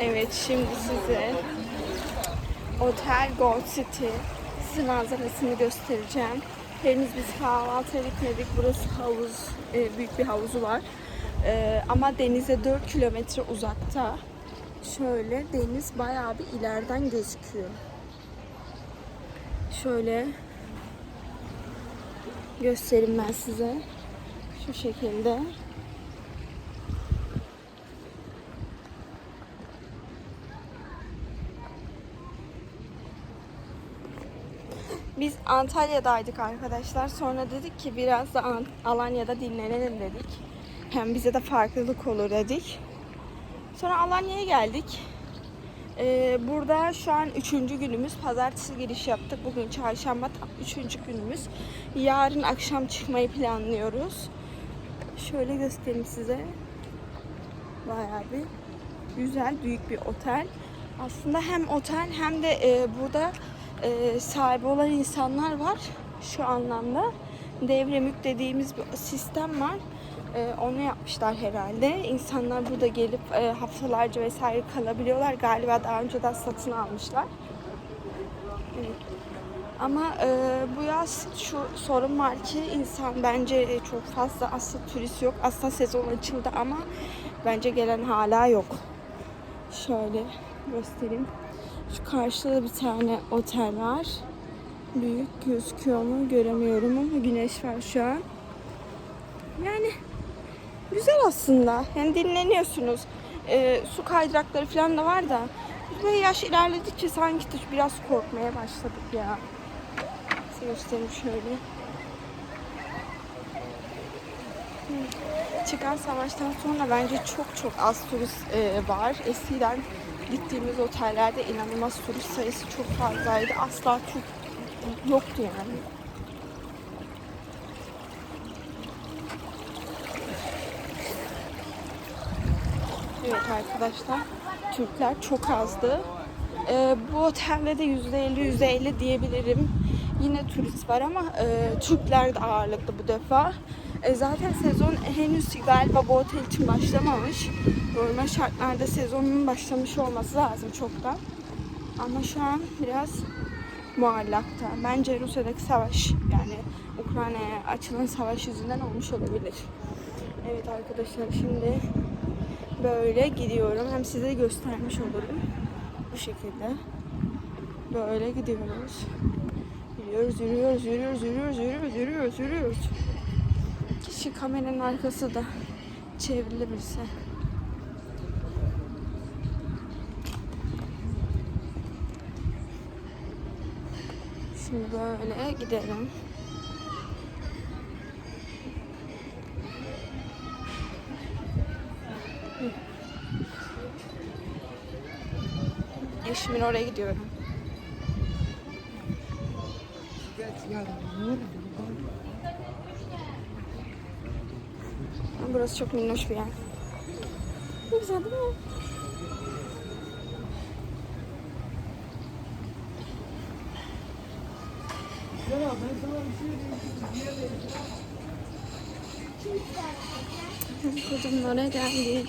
Evet şimdi size Otel Gold City manzarasını göstereceğim. Henüz biz kahvaltı etmedik. Burası havuz, e, büyük bir havuzu var. E, ama denize 4 kilometre uzakta. Şöyle deniz bayağı bir ileriden gözüküyor. Şöyle göstereyim ben size. Şu şekilde. Biz Antalya'daydık arkadaşlar. Sonra dedik ki biraz da An- Alanya'da dinlenelim dedik. Hem bize de farklılık olur dedik. Sonra Alanya'ya geldik. Ee, burada şu an üçüncü günümüz. Pazartesi giriş yaptık. Bugün çarşamba tam üçüncü günümüz. Yarın akşam çıkmayı planlıyoruz. Şöyle göstereyim size. Bayağı bir güzel, büyük bir otel. Aslında hem otel hem de e, burada e, sahibi olan insanlar var şu anlamda. Devre mülk dediğimiz bir sistem var. E, onu yapmışlar herhalde. İnsanlar burada gelip e, haftalarca vesaire kalabiliyorlar. Galiba daha önceden satın almışlar. Evet. Ama e, bu yaz şu sorun var ki insan bence çok fazla aslında turist yok. Aslında sezon açıldı ama bence gelen hala yok. Şöyle göstereyim. Şu karşıda bir tane otel var. Büyük gözüküyor mu göremiyorum ama güneş var şu an. Yani güzel aslında. Yani dinleniyorsunuz. Ee, su kaydırakları falan da var da böyle yaş ilerledikçe sanki biraz korkmaya başladık ya. Size göstereyim şöyle. Çıkan savaştan sonra bence çok çok az turist e, var. Eskiden gittiğimiz otellerde inanılmaz turist sayısı çok fazlaydı. Asla Türk yoktu yani. Evet arkadaşlar, Türkler çok azdı. Ee, bu otelde de %50 %50 diyebilirim. Yine turist var ama e, Türkler de ağırlıklı bu defa. E, zaten sezon henüz galiba bu otel için başlamamış. Normal şartlarda sezonun başlamış olması lazım çoktan. Ama şu an biraz muallakta. Bence Rusya'daki savaş yani Ukrayna'ya açılan savaş yüzünden olmuş olabilir. Evet arkadaşlar şimdi böyle gidiyorum. Hem size göstermiş olurum. Bu şekilde. Böyle gidiyoruz. Yürüyoruz, yürüyoruz, yürüyoruz, yürüyoruz, yürüyoruz, yürüyoruz, yürüyoruz. Keşke kameranın arkası da çevrilebilse. Şimdi böyle gidelim. Eşimin oraya gidiyorum. Burası çok minnoş bir yer. Ne güzel değil mi? Kocaman oraya geldik.